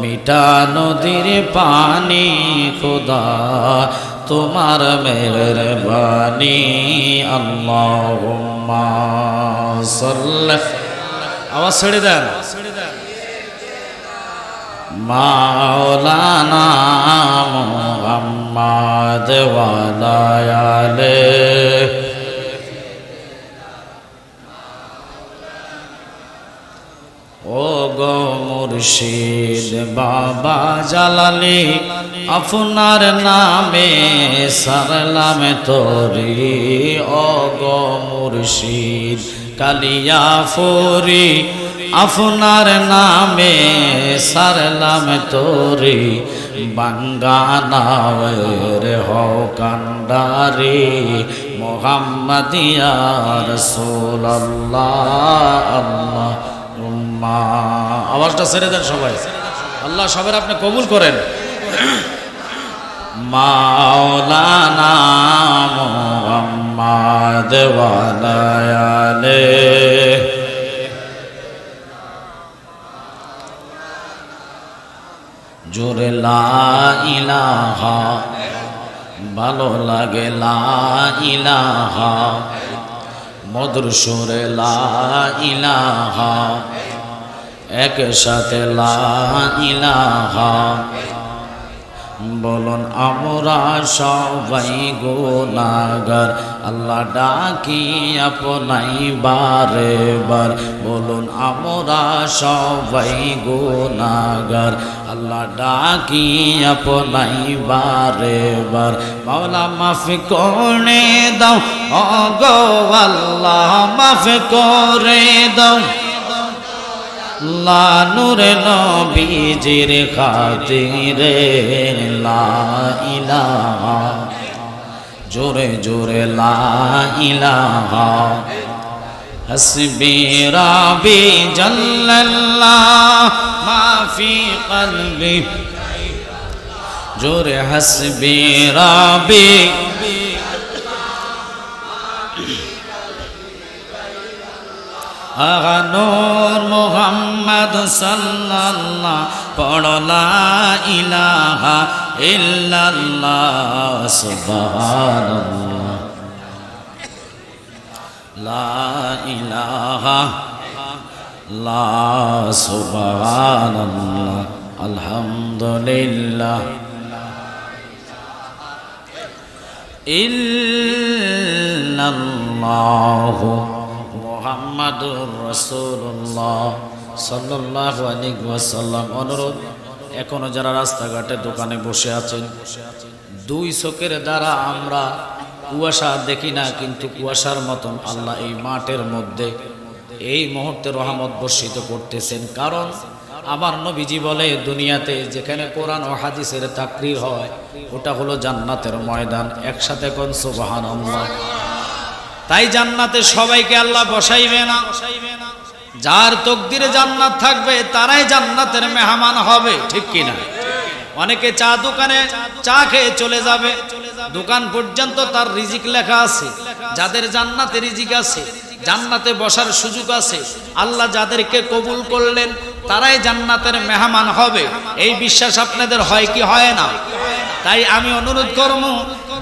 মিঠা নদীর পানি খোদা তোমার মের বাণী আল্লাহ আওয়াজ ছেড়ে দেন। মাওলানা মোহাম্মদ ওয়ালায়ালে ও গো মুর্শিদ, বাবা জালালি, আপনার নামে সারলাম তোরি। ও গো মুর্শিদ কালিয়া ফরি আপনার নামে সারলাম তোরি। বাঙ্গানাওয়ের হও কান্ডারি, মোহাম্মদিয়া রসুল্লাহ আল্লাহ উম্মা আওয়াজটা ছেড়ে দেন সবাই। আল্লাহ সবার আপনি কবুল করেন। মাওলানা জোরে লা ভালো লাগে লা মধুর সুরে লা ইলাহা। একসাথে লা ইলাহা বলুন, আমরা সবাই গোনাগার আল্লাহ ডাকি আপনাই বারে বার। বলুন, আমরা সবাই গোনাগার আল্লাহ ডাকি আপনাই বারে বার। মাওলা, মাফ করে দাও। ও গো আল্লাহ, মাফ করে দাও। লানুর নবীজির খাতিরে লাইলা জোরে জোরে লাইলা হসবি রাবি জল্লাল্লাহ, মাফি কলবি। জোরে হসবি রাবি। আগানোর মোহাম্মদ সাল্লাল্লাহ পড়লা ইলাহা ইল্লাল্লাহ সুবহানাল্লাহ। লা ইলাহা লা সুবহানাল্লাহ আলহামদুলিল্লাহ। ইল্লাল্লাহু মোহাম্মদুর রসুল্লাহ সাল্লাহ আলী ওয়াসাল্লাম। অনুরোধ, এখনও যারা রাস্তাঘাটে দোকানে বসে আছেন, দুই চোখের দ্বারা আমরা কুয়াশা দেখি না, কিন্তু কুয়াশার মতন আল্লাহ এই মাঠের মধ্যে এই মুহূর্তে রহমত বর্ষিত করতেছেন। কারণ আমার নবীজি বলে, দুনিয়াতে যেখানে কোরআন ও হাদিসের তাকরির হয়, ওটা হলো জান্নাতের ময়দান। একসাথে কোন সুবাহান আল্লাহ তাই জান্নাতে সবাইকে আল্লাহ বসাইবে না। যার তকদিরে জান্নাত থাকবে, তারাই জান্নাতের মেহমান হবে, ঠিক কিনা? অনেকে চা দোকানে চা খেয়ে চলে যাবে, দোকান পর্যন্ত তার রিজিক লেখা আছে, যাদের জান্নাতে রিজিক আছে, জান্নাতে বসার সুযোগ আছে, আল্লাহ যাদেরকে কবুল করলেন, তারাই জান্নাতের মেহমান হবে। এই বিশ্বাস আপনাদের হয় কি হয় না? তাই আমি অনুরোধ করব,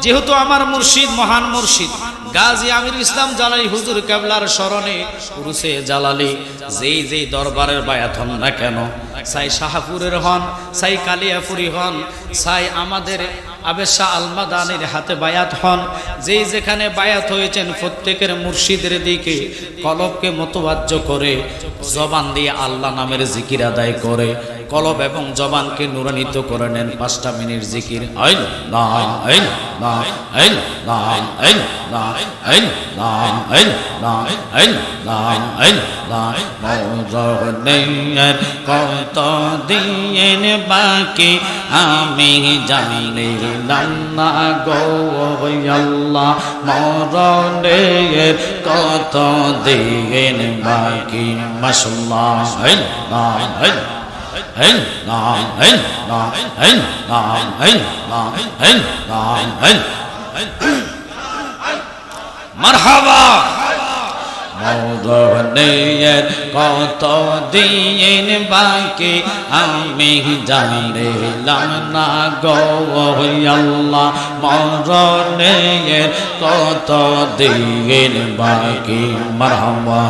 যেহেতু আমার মুর্শিদ মহান মুর্শিদ গাজী আমির ইসলাম জালালি হুজুর কেবলার স্মরণে পুরুষে জালালি, যেই যেই দরবারের বায়াত হন না কেন? সাই শাহাপুরের হন, সাই কালিয়াপুরি হন, সাই আমাদের আবেশা আলমাদানের হাতে বায়াত হন। যেই যেখানে বায়াত হয়েছেন প্রত্যেকের মুর্শিদের দিকে কলবকে মতবাজ্য করে, জবান দিয়ে আল্লাহ নামের জিকির আদায় করে। কলব এবং জবানকে নুরানিত করে নেন। পাঁচটা মিনিট জিকির। আইন না আইন না আইন না আইন না আইন না আইন না আইন না আইন না মৌজনের কত দিন বাকি? আমি জানিলাম না গো, আল্লাহ, মরণের কত দিন বাকি? মাসাল্লাহ আইন না আইন মারহাবা মৌদনের কত দিন বাকি আমি জানিলাম না গল্লাহ মরণের কত দিন বাকি মারহাবা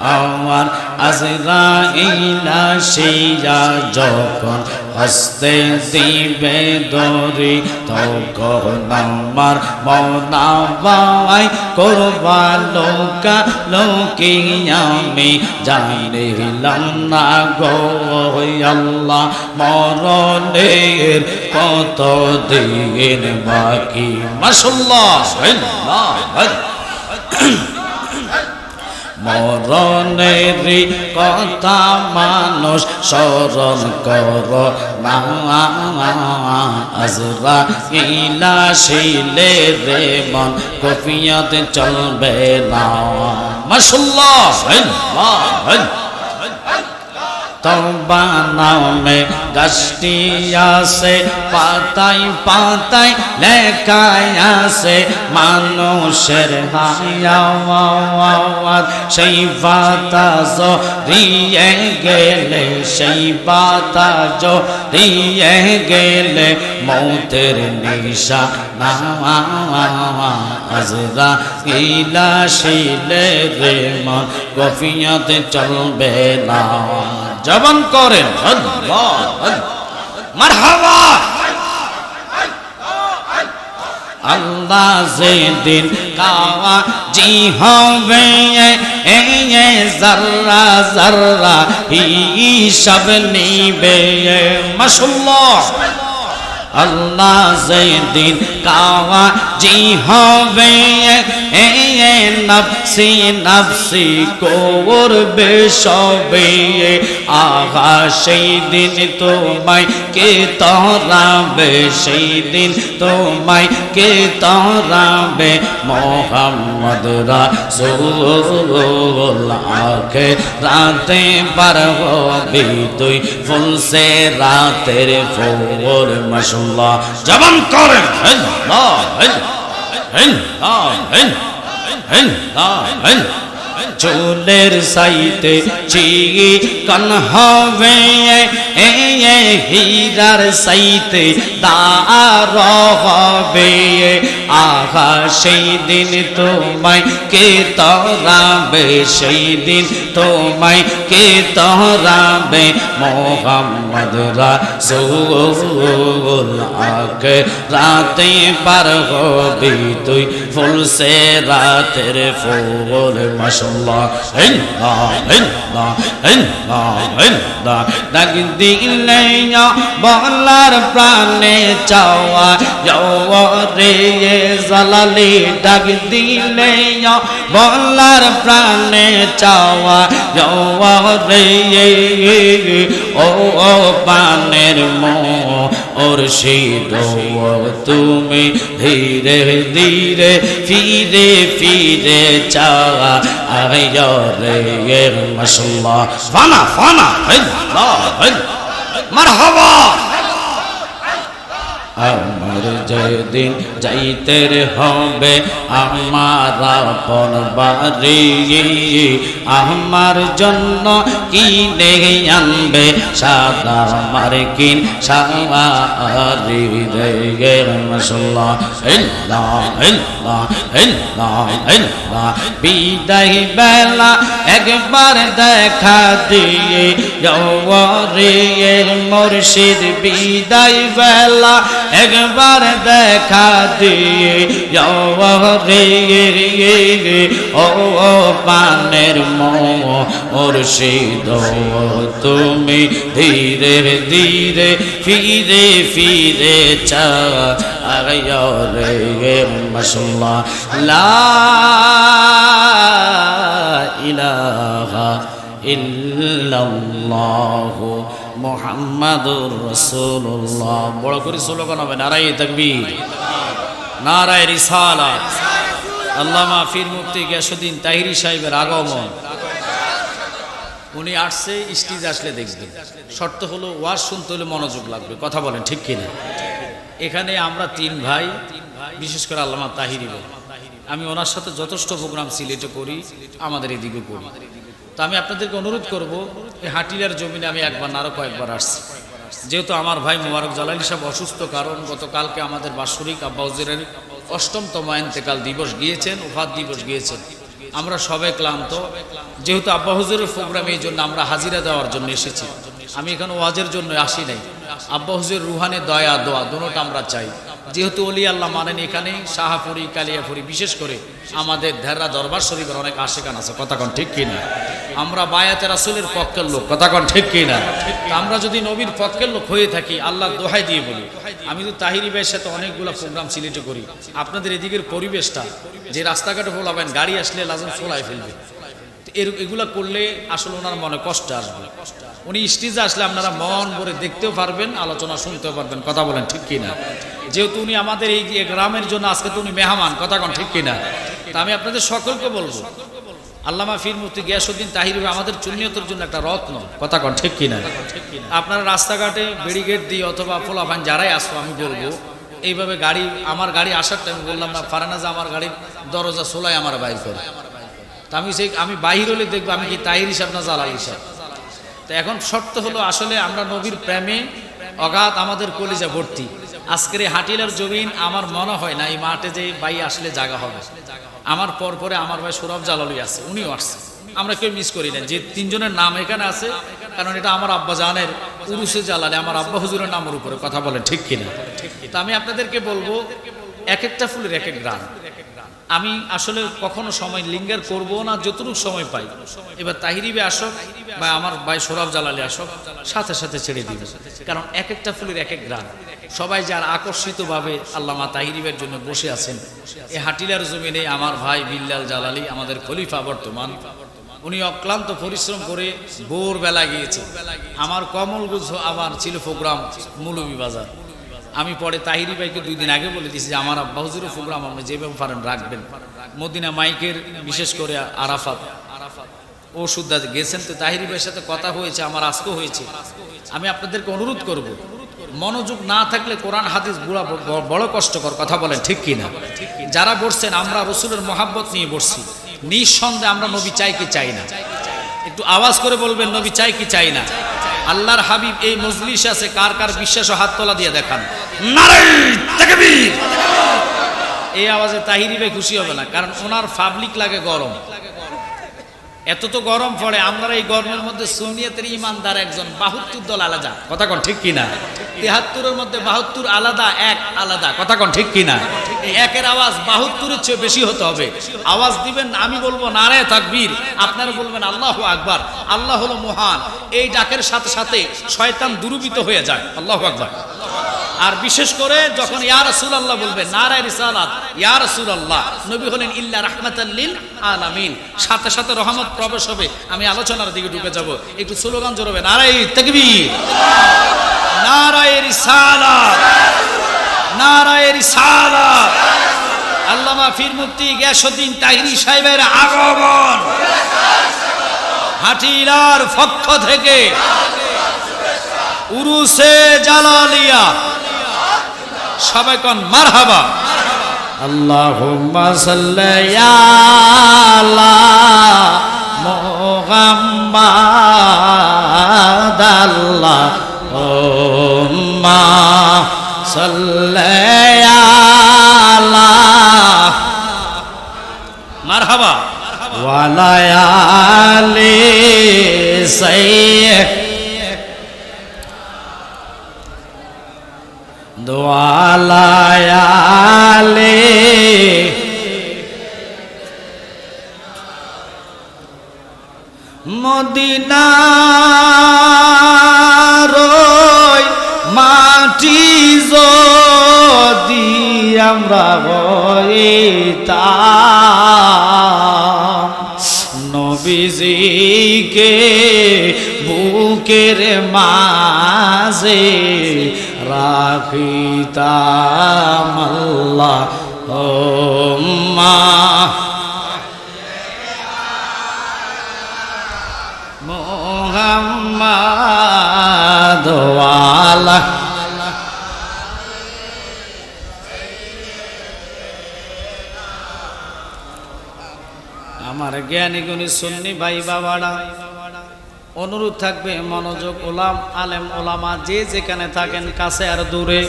আমার আজরাইলা সেইয়া যখন হস্তে দিবে দরি তখন আমার মনাবাই করবা লোকা লোকে আমি জানিলাম না গো আল্লাহ মরণের কত দিন বাকি। মাসাল্লাহ মরণের কথা মানুষ স্মরণ কর। আজরা ইলা শিলে রে মন কফিয়াতে চলবে না। মাসাল্লাহ তবা নামে গাছটি আছে, পাতায় পাতায় লেখায় আছে, মানুষের হায়াওয়াত সেই পাতা জড়িয়ে গেলে, সেই পাতা জড়িয়ে গেলে মৌতের নিশা আজরা ইলা শিলে রে মন, গফিয়ত চলবে না জবান করেন। মারহাবা। আল্লাহ যেদিন কাওয়া জি হবে জর্রা জর্রা হিসাব নিবে মাশাল্লাহ আল্লাহ যেদিন কাওয়া জি হবে নফসি নফসি করবে সবে। আহা সেই দিন তোমায় কে তরাবে, সেই দিন তোমায় কে তরাবে। মোহাম্মদ রাসূল আখে রাতে পার তুই, ফুল সে রাতের ফুল মাশাল্লাহ জবান করেন আল্লাহ আল্লাহ। আল্লাহ চুলের সাইতে চিকন হবে হীরার সাইতে দার হবে। আহা, সেই দিন তোমায় কে তরাবে, সেই দিন তোমায় কে তরাবে। মোহাম্মদ রাসূল রাতে পার হবি তুই ফুল সে রাতের ফুল মাশাল্লাহ ইল্লা ডাক দিলে বলার প্রাণে চাওয়া রে জালালি। ডাক দিলে বলার প্রাণে চাওয়া রে ও পানের মো ওর শীত তুমি। ধীরে ধীরে ফিরে ফিরে চা আয় রে মশলা। ফানা ফানা মারহাবা। আমার যেদিন যাইতে হবে, আমার আপন বাড়ি, আমার জন্য কিনে আনবে? সাদা মার্কিন সারি রে বিদায় বেলা একবার দেখা দিয়ে রে মুর্শিদ, বিদায় বেলা একবার দেখা দিয়ে রে ও পানের মোর শীত তুমি ধীরে ধীরে ফিরে ফিরে চা রে মশলা লা ইলাহা ইল্লাল্লাহু। মোহাম্মদুর রসুল্লাহ বড় করে স্লোগান হবে নারাই তকবীর, নারায় রিসালাত। আল্লামা ফির মুফতি গিয়াসুদ্দিন তাহিরি সাহেবের আগমন। উনি আসছে, স্টিজ আসলে দেখবেন। শর্ত হলো, ওয়াজ শুনতে হলে মনোযোগ লাগবে, কথা বলেন, ঠিক কিনা? এখানে আমরা তিন ভাই, বিশেষ করে আল্লামা তাহিরি আমি ওনার সাথে যথেষ্ট প্রোগ্রাম সিলেটে করি, আমাদের এদিকে করি। তো আমি আপনাদেরকে অনুরোধ করব এই হাটিলার জমিনে আমি একবার আরও কয়েকবার আসছি। যেহেতু আমার ভাই মোবারক জালালি সাহেব অসুস্থ, কারণ গতকালকে আমাদের বাৎসরিক আব্বাউজিরের অষ্টমতম এন্তেকাল দিবস গিয়েছেন উফাত দিবস গিয়েছেন। আমরা সবাই ক্লান্ত। যেহেতু আব্বা হুজুরের প্রোগ্রামে, এই জন্য আমরা হাজিরা দেওয়ার জন্য এসেছি। আমি এখানে ওয়াজের জন্য আসি নাই। আব্বা হুজুর রুহানে দয়া, দোয়া, দুটোটা আমরা চাই। যেহেতু অলি আল্লাহ মানেন এখানে শাহাপুরি কালিয়াপুরি বিশেষ করে আমাদের ধেররা দরবার শরীফের অনেক আশেকান আছে কথাকন ঠিক কিনা? আমরা বায়াতের রাসুলের পক্ষের লোক কথাকন ঠিক কিনা? আমরা যদি নবীর পক্ষের লোক হয়ে থাকি, আল্লাহ দোহাই দিয়ে বলি। আমি তো তাহিরি ভাইয়ের সাথে অনেকগুলো প্রোগ্রাম সিলেক্ট করি। আপনাদের এদিকের পরিবেশটা, যে রাস্তাঘাটে ফোলাবেন, গাড়ি আসলে লাজম ফোলায় ফেলবে। এর, এগুলা করলে আসলে ওনার মনে কষ্ট আসবে। উনি স্টেজে আসলে আপনারা মন ভরে দেখতেও পারবেন, আলোচনা শুনতেও পারবেন, কথা বলেন ঠিক কিনা? যেহেতু উনি আমাদের এই গ্রামের জন্য আজকে তো উনি মেহমান, কথা কন ঠিক কিনা? তা আমি আপনাদের সকলকে বলব, আল্লামা ফির মুফতি গিয়াসুদ্দিন তাহির আমাদের চুন্নিয়তের জন্য একটা রত্ন, কথা কন ঠিক কিনা? আপনারা রাস্তাঘাটে বেরিগেট দিয়ে অথবা ফোলাফান যারাই আসব আমি বলব, এইভাবে গাড়ি, আমার গাড়ি আসার টাইম বললাম না ফারানাজা আমার গাড়ির দরজা সোলাই আমার বাইর করে। তা আমি সেই আমি বাহির হলে দেখব আমি কি তাহির হিসাব না জালাল হিসাব। তো এখন শর্ত হলো আসলে আমরা নবীর প্রেমে অগাধ আমাদের কলিজা ভর্তি। আজকের এই হাটিলার জমিন আমার মনে হয় না এই মাঠে যে বাই আসলে জায়গা হবে। আমার পর পরে আমার ভাই সৌরভ জালালি আছে, উনিও আসছে। আমরা কেউ মিস করি না। যে তিনজনের নাম এখানে আছে, কারণ এটা আমার আব্বা জানের পুরুষে জ্বালালে আমার আব্বা হুজুরের নামের উপরে কথা বলেন ঠিক কিনা? তা আমি আপনাদেরকে বলব, এক একটা ফুলের এক এক গ্রাম আমি আসলে কখনো সময় লিঙ্গার করব না, যতটুকু সময় পাই। এবার তাহিরিবে আসক বা আমার ভাই সৌরভ জালালে আসক, সাথে সাথে ছেড়ে দিব। কারণ এক একটা ফুলের এক এক গ্রাম। সবাই যার আকর্ষিতভাবে আল্লামা তাহিরিবের জন্য বসে আছেন এই হাটিলার জমিনে আমার ভাই বিল্লাল জালালি আমাদের খলিফা বর্তমান। উনি অক্লান্ত পরিশ্রম করে ভোর বেলা গিয়েছে। আমার কমলগুজ আবার ছিল প্রোগ্রাম মৌলভী বাজার। আমি পরে তাহিরি ভাইকে দুই দিন আগে বলে দিয়েছি যে, আমার আব্বা হুজুরের প্রোগ্রাম আপনি যেভাবে পারেন রাখবেন। মদিনা মাইকের বিশেষ করে আরাফাত। ও সুদ্ধা গেছেন। তো তাহিরি ভাইয়ের সাথে কথা হয়েছে, আমার আজকে হয়েছে। আমি আপনাদেরকে অনুরোধ করব, মনোযোগ না থাকলে কোরআন, হাদিস বুড়া বড় কষ্টকর, কথা বলেন ঠিক কিনা যারা বসছেন, আমরা রসুলের মহাব্বত নিয়ে বসছি। নিঃসন্দেহে আমরা নবী চাই কি চাই না? একটু আওয়াজ করে বলবেন, নবী চাই কি চাই না? আল্লাহর হাবিব এই মজলিস আছে, কার কার বিশ্বাস হাত তোলা দিয়ে দেখান। নারাই তাকবীর। এই আওয়াজে তাহিরি ভাই খুশি হবে না কারণ ওনার পাবলিক লাগে গরম। এত তো গরম পড়ে আমরা এই গরমের মধ্যে সুনিয়তের ইমানদার একজন বাহাত্তর দল আলাদা। কথা কন ঠিক কিনা? তিহাত্তরের মধ্যে বাহাত্তর আলাদা এক আলাদা। কথা কন ঠিক কিনা? এই একের আওয়াজ বাহাত্তরের চেয়ে বেশি হতে হবে। আওয়াজ দিবেন আমি বলব নারায় তাকবীর। আপনারা বলবেন আল্লাহ আকবার আল্লাহ হলো মহান। এই ডাকের সাথে সাথে শয়তান দুরুবিত হয়ে যায়। আল্লাহ আকবার। আর বিশেষ করে যখন ইয়া রাসূলুল্লাহ বলবেন, নারায় রিসালাত, ইয়া রাসূলুল্লাহ, নবী হলেন, ইল্লা রাহমাতাল্লিল আলামিন। সাথে সাথে রহমত প্রবেশ হবে, আমি আলোচনার দিকে ঢুকে যাব। একটু স্লোগান জোরবে, নারায় তাকবীর। নারায় রিসালাত। নারায় রিসালাত। আল্লামা ফির মুফতি গ্যাসউদ্দিন তাহিরি সাহেবের আগমন। হাটিলার পক্ষ থেকে। উরুসে জালালিয়া। সবাই কন মারহাবা। আল্লাহুম্মা সাল্লি আলা মুহাম্মাদ আল্লাহুম্মা সাল্লি আলা মারহাবা। ওয়ালা দোয়ালায়ালে মদিনা মাটি যদি আমরা হইতাম নবীজিকে বুকের মাঝে রাখিতাম আল্লাহ মোহাম্মদ আর জ্ঞানী গুণী সুন্নি ভাই বাবারা অনুরোধ থাকবে, মনোযোগ ওলাম, আলেম ওলামা যে যেখানে থাকেন, কাছে আর দূরে।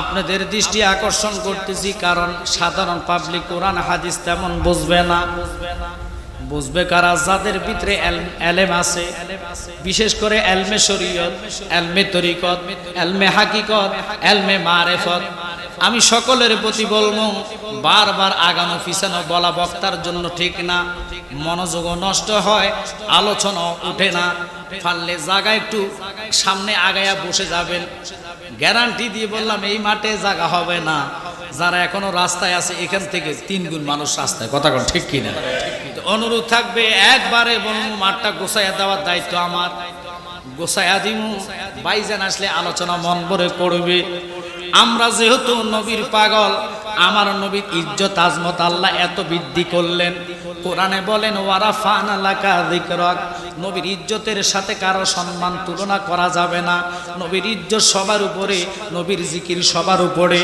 আপনাদের দৃষ্টি আকর্ষণ করতেছি, কারণ সাধারণ পাবলিক কোরআন, হাদিস তেমন বুঝবে না। বুঝবে কারা? যাদের ভিতরে এলেম আছে, বিশেষ করে এলমে শরীয়ত, এলমে তরিকত, এলমে হাকিকত, এলমে মারেফত আমি সকলের প্রতি বলব, বারবার আগানো পিছানো বলা বক্তার জন্য ঠিক না। মনোযোগও নষ্ট হয় আলোচনা উঠে না। পারলে জায়গা একটু সামনে আগায়া বসে যাবেন। গ্যারান্টি দিয়ে বললাম, এই মাঠে জায়গা হবে না। যারা এখনও রাস্তায় আছে, এখান থেকে তিন গুণ মানুষ রাস্তায়। কথা কোন ঠিক কিনা? অনুরোধ থাকবে, একবারে বলব, মাঠটা গোছাইয়া দেওয়ার দায়িত্ব আমার। গোছাইয়া দিমু, বাইজান আসলে আলোচনা মন ভরে করবে আমরা যেহেতু নবীর পাগল, আমার নবীর ইজ্জত আজমত আল্লাহ এত বৃদ্ধি করলেন। কোরআনে বলেন ওয়ারা ফান যিকরাক নবীর ইজ্জতের সাথে কারও সম্মান তুলনা করা যাবে না। নবীর ইজ্জত সবার উপরে, নবীর জিকির সবার উপরে।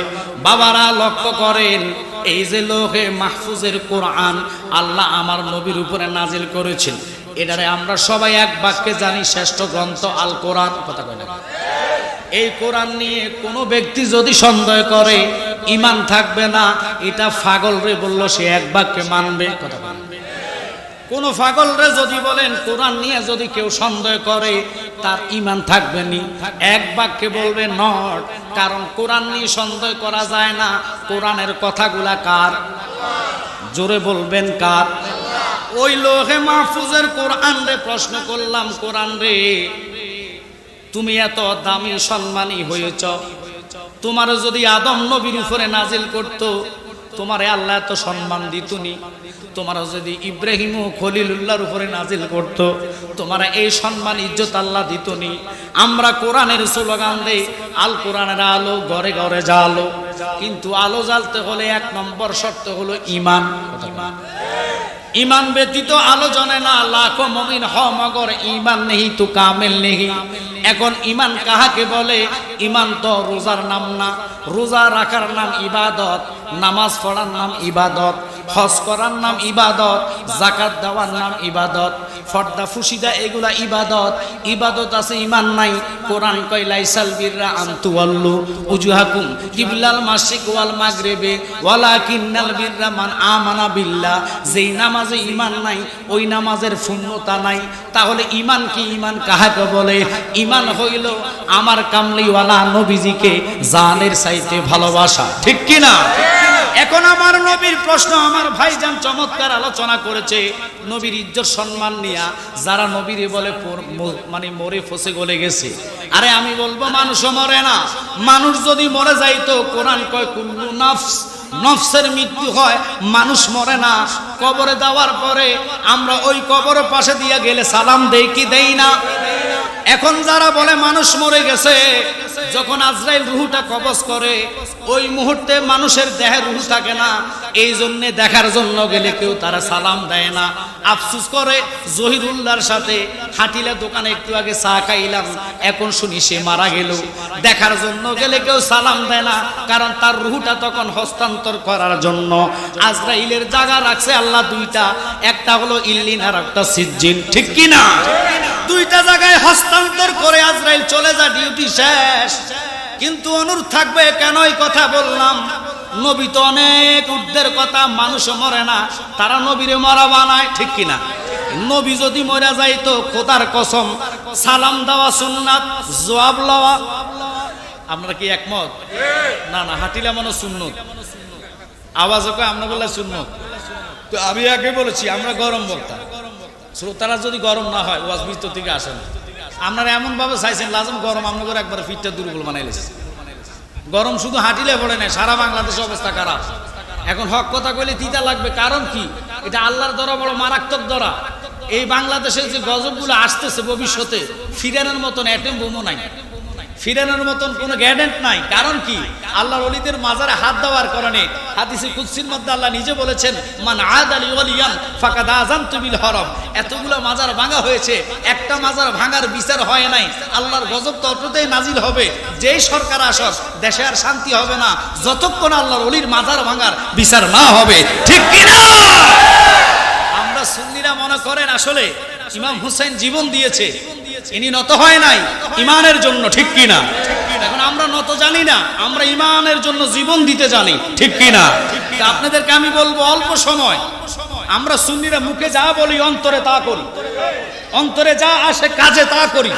বাবারা, লক্ষ্য করেন, এই যে লোহে মাহফুজের কোরআন আল্লাহ আমার নবীর উপরে নাজিল করেছেন। এটারে আমরা সবাই এক বাক্যে জানি, শ্রেষ্ঠ গ্রন্থ আল কোরআন কথা কয় এই কোরআন নিয়ে কোনো ব্যক্তি যদি সন্দেহ করে ইমান থাকবে না, এটা ফাগল রে বলল সে এক বাক্যে মানবে। কথা বলে কোন ফাগলরে যদি বলেন, কোরআন নিয়ে যদি কেউ সন্দেহ করে, তার ইমান থাকবে নি। এক বাক্যে বলবে, নট। কারণ কোরআন নিয়ে সন্দেহ করা যায় না। কোরআনের কথাগুলা কার? জোরে বলবেন কার? ওই লোহে মাহফুজের কোরআন রে প্রশ্ন করলাম কোরআন রে। তুমি এত দামি সম্মানী হয়েছ। তোমার যদি আদম নবীর উপরে নাজিল করত, তোমারে আল্লাহ এত সম্মান দিতুনি। তোমার যদি ইব্রাহিম ও খলিলুল্লাহর উপরে নাজিল করত, তোমার এই সম্মান ইজ্জত আল্লাহ দিতুনি। আমরা কোরআনের স্লোগান দেই, আল কোরআনের আলো ঘরে ঘরে জ্বালো। কিন্তু আলো জ্বালতে হলে এক নম্বর শর্ত হলো ইমান। ইমান ইমান ব্যতীত আলো জনে না, লাখো মমিন হ মগর ইমান নেহি তু কামেল নেহি এখন ইমান কাহাকে বলে? ইমান তো রোজার নাম না। রোজা রাখার নাম ইবাদত, নামাজ পড়ার নাম ইবাদত, হজ করার নাম ইবাদত জাকাত দেওয়ার নাম ইবাদত, ফর্দা ফুসিদা এগুলা ইবাদত। ইবাদত আছে, ইমান নাই। কোরআন কয় উজুহাকুম, কিবলাল মাসিক ওয়াল মাগরিবে, ওয়ালাকিন্নাল বিররা মান আমানা যেই নামাজে ইমান নাই, ওই নামাজের শূন্যতা নাই। তাহলে ইমান কি? ইমান কাহাকে বলে? ইমান হইল, আমার কামলিওয়ালা নবীজিকে জানের চাইতে ভালোবাসা। ঠিক কি না এখন আমার নবীর প্রশ্ন, আমার ভাইজান চমৎকার আলোচনা করেছে, নবীর ইজ্জত সম্মান নিয়া যারা নবীরে বলে মানে মরে ফসে গলে গেছে। আরে আমি বলব, মানুষও মরে না। মানুষ যদি মরে যাইতো কোরআন কয়, কুল্লু নাফস নফসের মৃত্যু হয়, মানুষ মরে না। কবরে দেওয়ার পরে আমরা ওই কবরের পাশে দিয়ে গেলে সালাম দেই কি দেই না? এখন যারা বলে মানুষ মরে গেছে, যখন আজরাইল রুহুটা কবজ করে, ওই মুহূর্তে মানুষের দেহে রুহু থাকে না। এই জন্যে দেখার জন্য গেলে কেউ তারা সালাম দেয় না। আফসুস করে জহিরুল্লাহর সাথে হাঁটিলে দোকানে একটু আগে চা খাইলাম, এখন শুনি সে মারা গেল। দেখার জন্য গেলে কেউ সালাম দেয় না, কারণ তার রুহুটা তখন হস্তান্তর করার জন্য। আজরাইলের জায়গা রাখছে আল্লাহ দুইটা। একটা হলো ইল্লিন আর একটা সিজ্জিন। ঠিক কি না দুইটা জায়গায় হস্তান্তর আজরাইল চলে যা ডিউটি শেষ। কিন্তু অনুরোধ থাকবে কেন এই কথা বললাম? নবী তো অনেক উর্ধের কথা, মানুষ মরে না, তারা নবীরে মরা বানায়, ঠিক কিনা? নবী যদি মরে যাইতো খোদার কসম, সালাম দেওয়া সুন্নাত, জবাব লওয়া। আমরা কি একমত? না না, হাঁটিলে মনে সুন্নত। আওয়াজ ওকে আমরা বলে সুন্নত। তো আমি আগে বলেছি, আমরা গরম বক্তা। শ্রোতারা যদি গরম না হয়, ওয়াজ ভিতর থেকে আসে না। আপনারা এমন ভাবে চাইছেন, লাজম গরম করে একবার ফিটটা দুর্বল বানাইলেছে গরম শুধু হাঁটিলে পড়ে না, সারা বাংলাদেশের অবস্থা খারাপ। এখন হক কথা কইলে তিতা লাগবে, কারণ কি? এটা আল্লাহর দরা বড় মারাত্মক দরা এই বাংলাদেশের যে গজবগুলো আসতেছে ভবিষ্যতে, ফিরানোর মতন অ্যাটেম বোমও নাই। ফিরানোর মতন কোনো গ্যাডেন্ট নাই। কারণ কি? আল্লাহর অলিদের মাজারে হাত দেওয়ার কারণে হাদিসে কুৎসির মধ্যে আল্লাহ নিজে বলেছেন, মান আদ আলী ওলিয়ান ফাঁকা দাজান তুমিল হরম। এতগুলো মাজার ভাঙা হয়েছে, একটা মাজার ভাঙার বিচার হয় নাই। আল্লাহর গজব ততটাই নাজিল হবে। যেই সরকার আসক, দেশে আর শান্তি হবে না। যতক্ষণ আল্লাহর অলির মাজার ভাঙার বিচার না হবে, ঠিক কিনা? আমরা সুন্নিরা মনে করেন আসলে ইমাম হুসেন জীবন দিয়েছে। ইনি নত হয় নাই ইমানের জন্য ঠিক কি না? এখন আমরা নত জানি না আমরা ইমানের জন্য জীবন দিতে জানি ঠিক কি না? আপনাদেরকে আমি বলব অল্প সময়। আমরা সুন্নিরা মুখে যা বলি অন্তরে তা করি। অন্তরে যা আসে কাজে তা করি।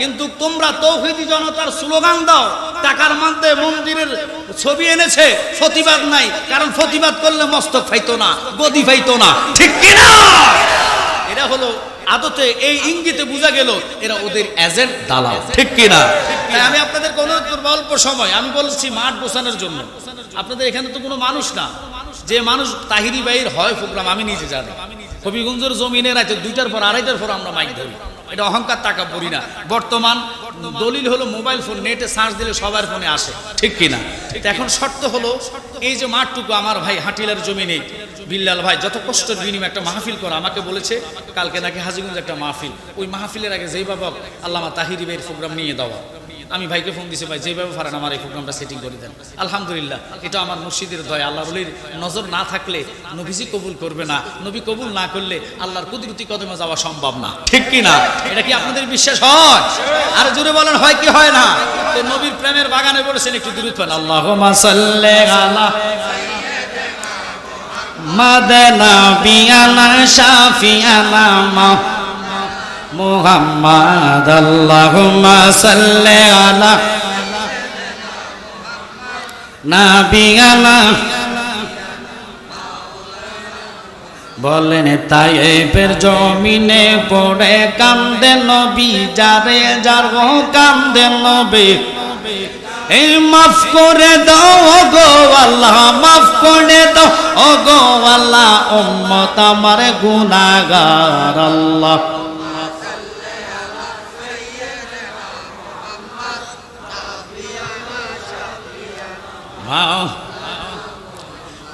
কিন্তু তোমরা তৌহিদি জনতার স্লোগান দাও টাকার মধ্যে মন্দিরের ছবি এনেছে প্রতিবাদ নাই। কারণ প্রতিবাদ করলে মস্তক ফাইতো না গদি ফাইতো না ঠিক কিনা এরা হলো আদতে এই ইঙ্গিতে বোঝা গেল এরা ওদের এজেন্ট দালাল। ঠিক কিনা? আমি আপনাদের করব, অল্প সময়। আমি বলছি মাঠ বসানোর জন্য। আপনাদের এখানে তো কোনো মানুষ না। যে মানুষ তাহিরি বাইর হয় প্রোগ্রাম আমি নিজে জানি। হবিগঞ্জের জমিনে রাতে দুইটার পর আড়াইটার পর আমরা মাইক ধরি। এটা অহংকার টাকা পড়ি না। বর্তমান দলিল হলো মোবাইল ফোন, নেটে সার্চ দিলে সবার ফোনে আসে। ঠিক কিনা? এখন শর্ত হলো, এই যে মাঠটুকু আমার ভাই হাটিলার জমিনে বিল্লাল ভাই, যত কষ্টের বিনিময়ে একটা মাহফিল করা, আমাকে বলেছে, কালকে নাকি হাজিগঞ্জ একটা মাহফিল। ওই মাহফিলের আগে যেই বাবা আল্লামা তাহিরি ভাইয়ের প্রোগ্রাম নিয়ে দেওয়া। আমি ভাইকে ফোন দিছি, ভাই যেভাবে পারেন আমার এই প্রোগ্রামটা সেটিং করে দেন। আলহামদুলিল্লাহ, এটা আমার মুর্শিদের দয়। আল্লাহ বলির নজর না থাকলে নবীজি কবুল করবে না। নবী কবুল না করলে আল্লাহর কুদরতি কদমে যাওয়া সম্ভব না। ঠিক কি না? এটা কি আপনাদের বিশ্বাস হয়? আর জোরে বলেন, হয় কি হয় না? নবীর প্রেমের বাগানে বলেছেন, একটু দূরত্ব আল্লাহ মাদনা বিয়ানা শাফিয়ানা মা মুহাম্মদ আল্লাহুম্মা সাল্লি আলা। নাবিয়ানা বলেন তাইফের জমিনে পড়ে কান্দে নবী, যারে যার কান্দে নবী। মাফ করে দাও আল্লাহ, মাফ করে দাও। আল্লাহ, উম্মত আমার গুনাহগার আল্লাহ।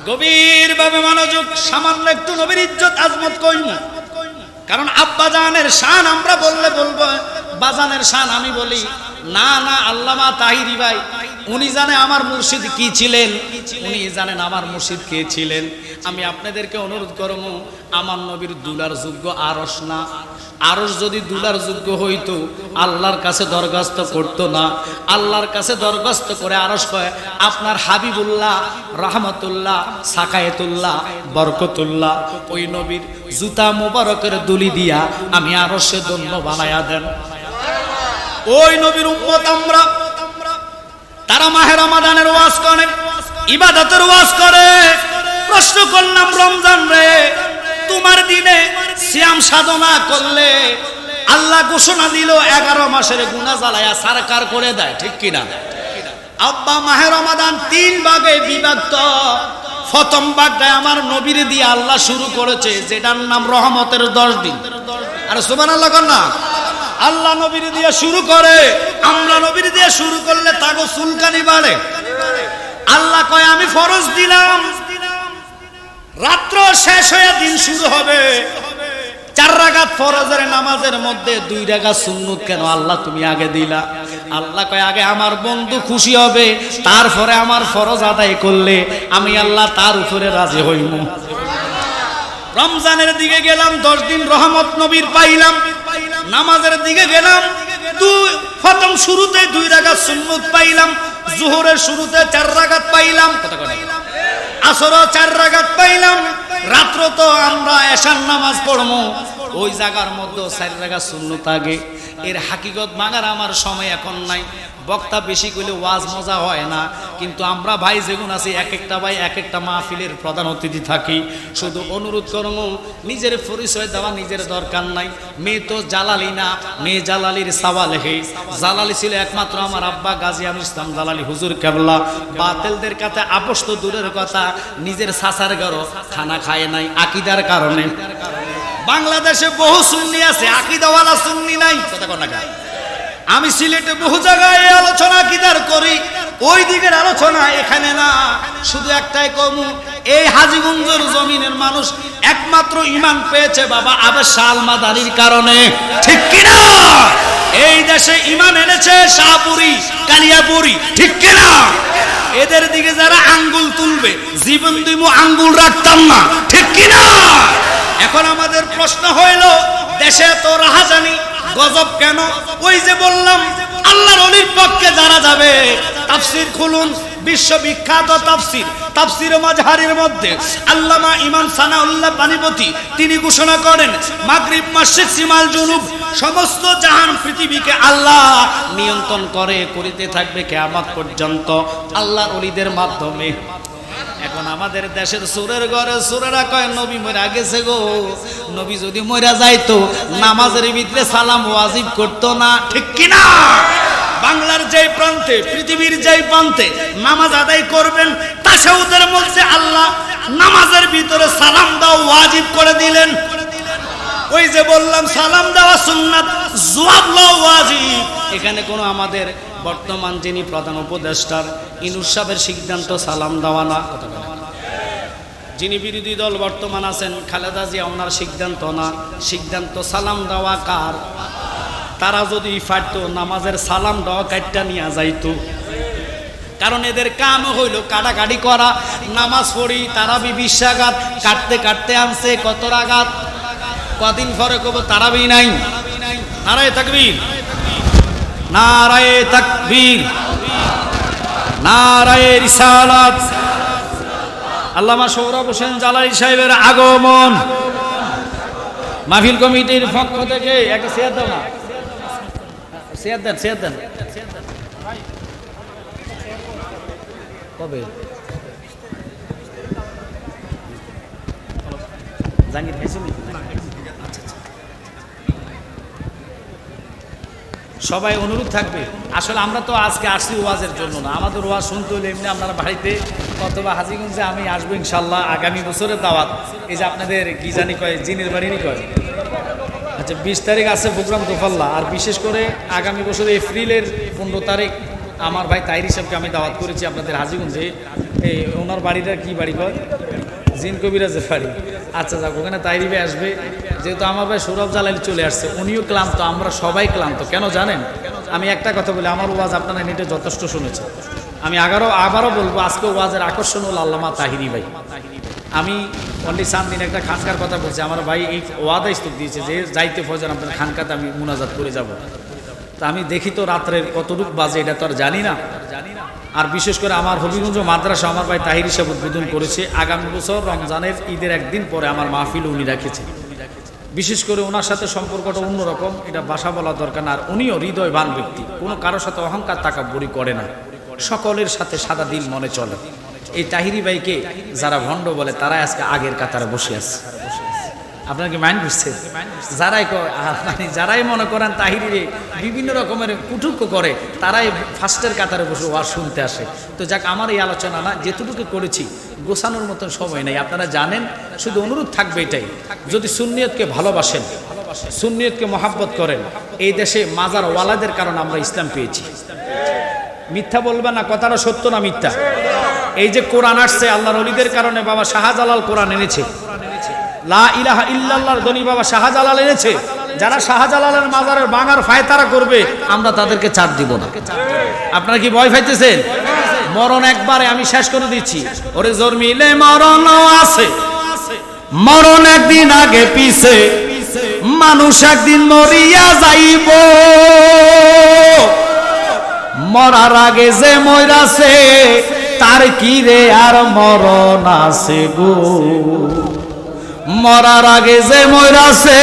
গভীর ভাবে মনোযোগ, সামান্য একটু নবীর ইজ্জত আজমত কই না। কারণ আব্বা জানের শান আমরা বললে বলব বাজানের শান আমি বলি, না না, আল্লামা তাহিরি ভাই, উনি জানে আমার মুর্শিদ কি ছিলেন? উনি জানেন আমার মুর্শিদ কে ছিলেন। আমি আপনাদেরকে অনুরোধ করব, আমার নবীর দুলার যোগ্য আরস না। আরস যদি দুলার যোগ্য হইতো, আল্লাহর কাছে দরখাস্ত করতো না। আল্লাহর কাছে দরখাস্ত করে আরস কয়, আপনার হাবিবুল্লাহ, রহমতুল্লাহ, সাকায়েতুল্লাহ, বরকতুল্লাহ, ওই নবীর জুতা মোবারকের দুলি দিয়া আমি আরসে দন্য বানায়া দেন। ওই নবীর উম্মত আমরা। তারা মাহের রমাদানের ওয়াজ করে, ইবাদতের ওয়াজ করে। প্রশ্ন করলাম, রমজান রে, তোমার দিনে শ্যাম সাধনা করলে আল্লাহ ঘোষণা দিল, এগারো মাসের গুণা জ্বালায়া সারকার করে দেয়, ঠিক কিনা? আব্বা মাহের রমাদান তিন ভাগে বিভক্ত। প্রথম ভাগটায় আমার নবীর দিয়ে আল্লাহ শুরু করেছে, যেটার নাম রহমতের দশ দিন। আর সুমান আল্লাহ না। আল্লাহ নবীর দিয়ে শুরু করে, আমরা নবীর দিয়ে শুরু করলে তাগো সুলকানি বাড়ে। আল্লাহ কয়, আমি ফরজ দিলাম। রাত্র শেষ হয়ে দিন শুরু হবে। চার রাগাত ফরজের নামাজের মধ্যে দুই রাগাত সুন্নত কেন? আল্লাহ তুমি আগে দিলা। আল্লাহ কয়, আগে আমার বন্ধু খুশি হবে, তারপরে আমার ফরজ আদায় করলে আমি আল্লাহ তার উপরে রাজি হইব রমজানের দিকে গেলাম, দশ দিন রহমত নবীর পাইলাম। নামাজের দিকে গেলাম দুই ফতম শুরুতে দুই রাগাত সুন্নত পাইলাম জোহরের শুরুতে চার রাগাত পাইলাম কথা আসর চার রাগাত পাইলাম রাত্র তো আমরা এশার নামাজ পড়মো ওই জায়গার মধ্যে চার রাগাত সুন্নত আগে। এর হাকিগত মাগার আমার সময় এখন নাই। বক্তা বেশি করলে ওয়াজ মজা হয় না, কিন্তু আমরা ভাই যেগুন আছি, এক একটা ভাই এক একটা মাহফিলের প্রধান অতিথি থাকি। শুধু অনুরোধ করব, নিজের পরিচয় দেওয়া নিজের দরকার নাই। মেয়ে তো জালালি না, মেয়ে জালালির সাওয়াল হে। জালালি ছিল একমাত্র আমার আব্বা গাজী আমির ইসলাম জালালি, হুজুর কেবলা। বাতেলদের কাছে আপোষ তো দূরের কথা, নিজের সাসার ঘরও খানা খায় নাই, আকিদার কারণে। বাংলাদেশে বহু সুন্নি আছে, আকিদাওয়ালা সুন্নি নাই। কথা না আমি সিলেটে বহু জায়গায় আলোচনা কিদার করি। ওই দিকের আলোচনা এখানে না। শুধু একটাই কমু। এই হাজিগঞ্জের জমিনের মানুষ একমাত্র ইমান পেয়েছে বাবা আবেশ আলমাদারির কারণে। ঠিক কিনা? এই দেশে ইমান এনেছে শাহপুরি, কালিয়াপুরি। ঠিক কিনা? এদের দিকে যারা আঙ্গুল তুলবে, জীবন দিমু আঙ্গুল রাখতাম না। ঠিক কিনা? এখন আমাদের প্রশ্ন হইল, দেশে এত রাহাজানি গজব কেন? ওই যে বললাম, আল্লাহর অলির পক্ষে যারা যাবে, তাফসির খুলুন, বিশ্ববিখ্যাত তাফসির তাফসির মাজহারের মধ্যে আল্লামা ইমাম সানাউল্লাহ পানিপতি, তিনি ঘোষণা করেন, মাগরিব মাসিক সিমাল জুনুব সমস্ত জাহান পৃথিবীকে আল্লাহ নিয়ন্ত্রণ করে, করিতে থাকবে কেয়ামত পর্যন্ত। আল্লাহর অলিদের মাধ্যমে। এখন আমাদের দেশের সুরের ঘরে সুরেরা কয়, নবী মরা গেছে গো। নবী যদি মরা যাইতো, নামাজের ভিতরে সালাম ওয়াজিব করতো না। ঠিক কিনা? বাংলার যেই প্রান্তে, পৃথিবীর যে প্রান্তে নামাজ আদায় করবেন তা তাসাউদের মধ্যে আল্লাহ নামাজের ভিতরে সালাম দাও, ওয়াজিব করে দিলেন। ওই যে বললাম, সালাম দেওয়া সুন্নাত, জবাব লও ওয়াজিব। এখানে কোনো আমাদের বর্তমান যিনি প্রধান উপদেষ্টার ইনুস সিদ্ধান্ত সালাম দেওয়া না। যিনি বিরোধী দল বর্তমান আছেন, খালেদা জিয়া, ওনার সিদ্ধান্ত না। সিদ্ধান্ত সালাম দেওয়া কার? তারা যদি ফাটত, নামাজের সালাম দেওয়া কাটটা নিয়ে যাইতো। কারণ এদের কাম হইল কাটাকাটি করা, নামাজ পড়ি তারা বিশ্বাঘাত কাটতে কাটতে আনছে, কত রাগাত? কদিন পরে কব তারাবি নাই। তারাই তাকবীর। নারায় তাকবীর, নারায় রিসালাত। আল্লামা সৌরভ হোসেন জালালি সাহেবের আগমন। মাহফিল কমিটির পক্ষ থেকে একটা শেয়ার দাও না। শেয়ার দেন শেয়ার দেন। কবে নি? আচ্ছা, আচ্ছা। সবাই অনুরোধ থাকবে। আসলে আমরা তো আজকে আসছি ওয়াজের জন্য না। আমাদের ওয়াজ শুনতে হলে এমনি আপনারা বাড়িতে অথবা হাজিগঞ্জে আমি আসব ইনশাল্লাহ আগামী বছরের দাওয়াত। এই যে আপনাদের কি জানি কয়, জিনের বাড়িরই কয়? আচ্ছা বিশ তারিখ আছে প্রোগ্রাম তোফাল্লা। আর বিশেষ করে আগামী বছর এপ্রিলের পনেরো তারিখ আমার ভাই তাইরি সাহেবকে আমি দাওয়াত করেছি আপনাদের হাজিগঞ্জে। এই ওনার বাড়িটা কি বাড়ি কয়? জিন কবিরাজের বাড়ি আচ্ছা যাক, ওখানে তাইরি ভাই আসবে। যেহেতু আমার ভাই সৌরভ জালালি চলে আসছে, উনিও ক্লান্ত, আমরা সবাই ক্লান্ত। কেন জানেন? আমি একটা কথা বলি, আমার ওয়াজ আপনারা নেটে যথেষ্ট শুনেছে আমি আগারও আবারও বলব, আজকে ওয়াজের আকর্ষণ হল আল্লামা তাহিরি ভাই। আমি অনলি দিন একটা খানকার কথা বলছি, আমার ভাই এই ওয়াদা স্তূপ দিয়েছে যে, যাইতে ফজর আপনার খানকাতে আমি মুনাজাত করে যাব। তা আমি দেখি তো রাত্রের কতটুক বাজে, এটা তো আর জানি না। আর বিশেষ করে আমার হবিগঞ্জ মাদ্রাসা আমার ভাই তাহির হিসাব উদ্বোধন করেছে। আগামী বছর রমজানের ঈদের একদিন পরে আমার মাহফিল উনি রেখেছে বিশেষ করে ওনার সাথে সম্পর্কটা অন্যরকম, এটা বাসা বলা দরকার না, আর উনিও হৃদয়বান ব্যক্তি। কোনো কারোর সাথে অহংকার তাকাব্বরি করে না। সকলের সাথে সাদা দিল মনে চলে। এই তাহিরি ভাইকে যারা ভণ্ড বলে তারা আজকে আগের কাতারে বসে আছে। আপনার কি মাইন্ড বুঝছে যারাই মানে যারাই মনে করেন তাহিরিরে বিভিন্ন রকমের কুটুক্য করে, তারাই ফার্স্টের কাতারে বসে ওয়াজ শুনতে আসে। তো যাক, আমার এই আলোচনা না যেটুকু করেছি, গোছানোর মতন সময় নেই। আপনারা জানেন, শুধু অনুরোধ থাকবে এটাই। যদি সুন্নিয়তকে ভালোবাসেন, সুন্নিয়তকে মহাব্বত করেন, এই দেশে মাজার ওয়ালাদের কারণে আমরা ইসলাম পেয়েছি। মিথ্যা বলবে না, কথাটা সত্য না মিথ্যা? এই যে কোরআন আসছে, আল্লাহর অলিদের কারণে বাবা শাহজালাল কোরআন এনেছে। লা ইলাহা বাবা শাহজালাল এনেছে। যারা শাহজালালের মাজারের বাঙার ফায়তারা করবে, আমরা তাদেরকে দিব আপনারা কি ভয় পাইতেছেন? মরণ একবারে আমি শেষ করে দিচ্ছি। ওরে জন্মিলে মরণ আছে। মরণ একদিন আগে পিছে। মানুষ একদিন মরিয়া যাইব। মরার আগে যে মরাছে তার কি রে আর মরণ আছে গো? মরার আগে যে মরাছে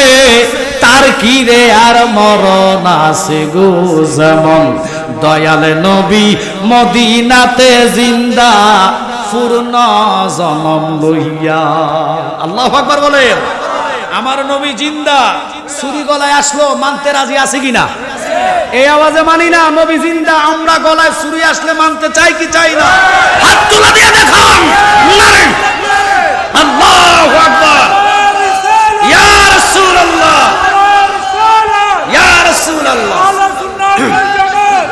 তার কি রে আর মরণ আছে গো যেমন? দয়াল নবী মদিনাতে জিন্দা, পূর্ণ জনম লইয়া। আল্লাহ আকবার বলে আমার নবী জিন্দা, ছুরি গলায় আসলো, মানতে রাজি আছে কিনা? এই আওয়াজে মানি না, নবী জিন্দা আমরা গলায় ছুরি আসলে মানতে চাই কি চাই না? হাত তুলা দিয়ে দেখান। আল্লাহু আকবার ইয়া রাসূলুল্লাহ ইয়া রাসূলুল্লাহ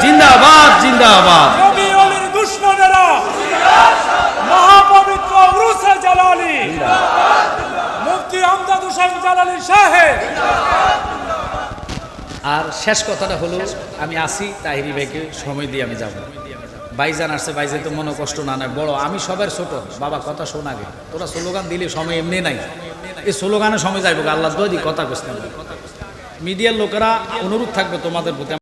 জিন্দাবাদ জিন্দাবাদ। মহাপবিত্র জালালি। হোসেন জালালি সাহেব। আর শেষ কথাটা হলো আমি আসি তাহিরি ভাইকে সময় দিয়ে আমি যাব। বাইজান আসছে বাইজান তো মনে কষ্ট না নয়। বড় আমি সবার ছোট, বাবা কথা শোনা গে তোরা স্লোগান দিলে সময় এমনি নাই। এই স্লোগানের সময় যাইব আল্লাহ দোয়া দি কথা কষ্ট মিডিয়ার লোকেরা অনুরোধ থাকবে তোমাদের প্রতি।